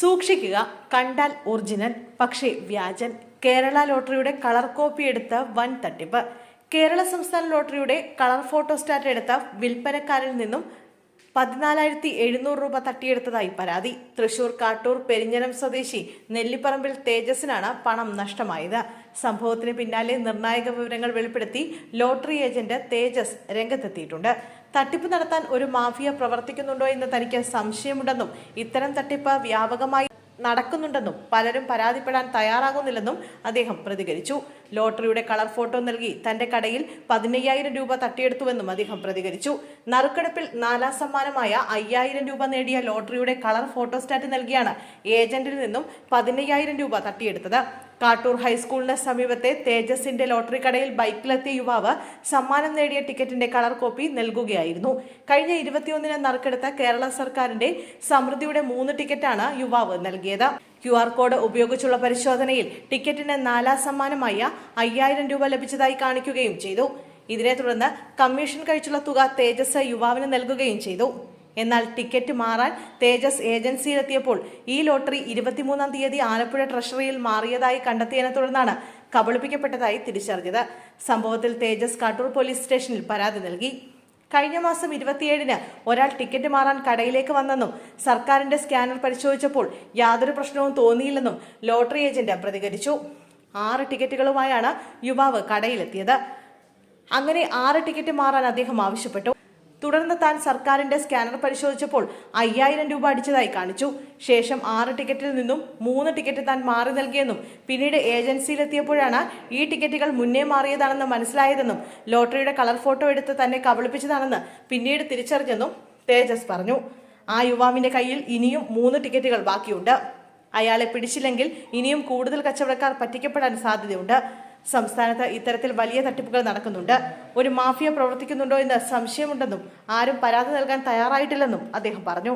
സൂക്ഷിക്കുക. കണ്ടാൽ ഒറിജിനൽ. പക്ഷേ വ്യാജൻ. കേരള ലോട്ടറിയുടെ കളർ കോപ്പി എടുത്ത വൻ തട്ടിപ്പ്. കേരള സംസ്ഥാന ലോട്ടറിയുടെ കളർ ഫോട്ടോസ്റ്റാറ്റ് എടുത്ത വിൽപ്പനക്കാരിൽ നിന്നും പതിനാലായിരത്തി എഴുന്നൂറ് രൂപ തട്ടിയെടുത്തതായി പരാതി. തൃശൂർ കാട്ടൂർ പെരിഞ്ഞനം സ്വദേശി നെല്ലിപ്പറമ്പിൽ തേജസിനാണ് പണം നഷ്ടമായത്. സംഭവത്തിന് പിന്നാലെ നിർണായക വിവരങ്ങൾ വെളിപ്പെടുത്തി ലോട്ടറി ഏജന്റ് തേജസ് രംഗത്തെത്തിയിട്ടുണ്ട്. തട്ടിപ്പ് നടത്താൻ ഒരു മാഫിയ പ്രവർത്തിക്കുന്നുണ്ടോ എന്ന് തനിക്ക് സംശയമുണ്ടെന്നും ഇത്തരം തട്ടിപ്പ് വ്യാപകമായി നടക്കുന്നുണ്ടെന്നും പലരും പരാതിപ്പെടാൻ തയ്യാറാകുന്നില്ലെന്നും അദ്ദേഹം പ്രതികരിച്ചു. ലോട്ടറിയുടെ കളർ ഫോട്ടോ നൽകി തന്റെ കടയിൽ പതിനയ്യായിരം രൂപ തട്ടിയെടുത്തുവെന്നും അദ്ദേഹം പ്രതികരിച്ചു. നറുക്കെടുപ്പിൽ നാലാം സമ്മാനമായ അയ്യായിരം രൂപ നേടിയ ലോട്ടറിയുടെ കളർ ഫോട്ടോസ്റ്റാറ്റ് നൽകിയാണ് ഏജന്റിൽ നിന്നും പതിനയ്യായിരം രൂപ തട്ടിയെടുത്തത്. കാട്ടൂർ ഹൈസ്കൂളിന് സമീപത്തെ തേജസിന്റെ ലോട്ടറി കടയിൽ ബൈക്കിലെത്തിയ യുവാവ് സമ്മാനം നേടിയ ടിക്കറ്റിന്റെ കളർ കോപ്പി നൽകുകയായിരുന്നു. കഴിഞ്ഞ ഇരുപത്തിയൊന്നിന് നറുക്കെടുത്ത കേരള സർക്കാരിന്റെ സമൃദ്ധിയുടെ മൂന്ന് ടിക്കറ്റാണ് യുവാവ് നൽകിയത്. ക്യു ആർ കോഡ് ഉപയോഗിച്ചുള്ള പരിശോധനയിൽ ടിക്കറ്റിന് നാലാം സമ്മാനമായ അയ്യായിരം രൂപ ലഭിച്ചതായി കാണിക്കുകയും ചെയ്തു. ഇതിനെ തുടർന്ന് കമ്മീഷൻ കഴിച്ചുള്ള തുക തേജസ് യുവാവിന് നൽകുകയും ചെയ്തു. എന്നാൽ ടിക്കറ്റ് മാറാൻ തേജസ് ഏജൻസിയിലെത്തിയപ്പോൾ ഈ ലോട്ടറി ഇരുപത്തിമൂന്നാം തീയതി ആലപ്പുഴ ട്രഷറിയിൽ മാറിയതായി കണ്ടെത്തിയതിനെ തുടർന്നാണ് കബളിപ്പിക്കപ്പെട്ടതായി തിരിച്ചറിഞ്ഞത്. സംഭവത്തിൽ തേജസ് കാട്ടൂർ പോലീസ് സ്റ്റേഷനിൽ പരാതി നൽകി. കഴിഞ്ഞ മാസം ഇരുപത്തിയേഴിന് ഒരാൾ ടിക്കറ്റ് മാറാൻ കടയിലേക്ക് വന്നെന്നും സർക്കാരിന്റെ സ്കാനർ പരിശോധിച്ചപ്പോൾ യാതൊരു പ്രശ്നവും തോന്നിയില്ലെന്നും ലോട്ടറി ഏജന്റ് പ്രതികരിച്ചു. ആറ് ടിക്കറ്റുകളുമായാണ് യുവാവ് കടയിലെത്തിയത്. അങ്ങനെ ആറ് ടിക്കറ്റ് മാറാൻ അദ്ദേഹം ആവശ്യപ്പെട്ടു. തുടർന്ന് താൻ സർക്കാരിന്റെ സ്കാനർ പരിശോധിച്ചപ്പോൾ അയ്യായിരം രൂപ അടിച്ചതായി കാണിച്ചു. ശേഷം ആറ് ടിക്കറ്റിൽ നിന്നും മൂന്ന് ടിക്കറ്റ് താൻ മാറി നൽകിയെന്നും പിന്നീട് ഏജൻസിയിലെത്തിയപ്പോഴാണ് ഈ ടിക്കറ്റുകൾ മുന്നേ മാറിയതാണെന്ന് മനസ്സിലായതെന്നും ലോട്ടറിയുടെ കളർ ഫോട്ടോ എടുത്ത് തന്നെ കബളിപ്പിച്ചതാണെന്ന് പിന്നീട് തിരിച്ചറിഞ്ഞെന്നും തേജസ് പറഞ്ഞു. ആ യുവാവിന്റെ കയ്യിൽ ഇനിയും മൂന്ന് ടിക്കറ്റുകൾ ബാക്കിയുണ്ട്. അയാളെ പിടിച്ചില്ലെങ്കിൽ ഇനിയും കൂടുതൽ കച്ചവടക്കാർ പറ്റിക്കപ്പെടാൻ സാധ്യതയുണ്ട്. സംസ്ഥാനത്ത് ഇത്തരത്തിൽ വലിയ തട്ടിപ്പുകൾ നടക്കുന്നുണ്ട്. ഒരു മാഫിയ പ്രവർത്തിക്കുന്നുണ്ടോ എന്ന് സംശയമുണ്ടെന്നും ആരും പരാതി നൽകാൻ തയ്യാറായിട്ടില്ലെന്നും അദ്ദേഹം പറഞ്ഞു.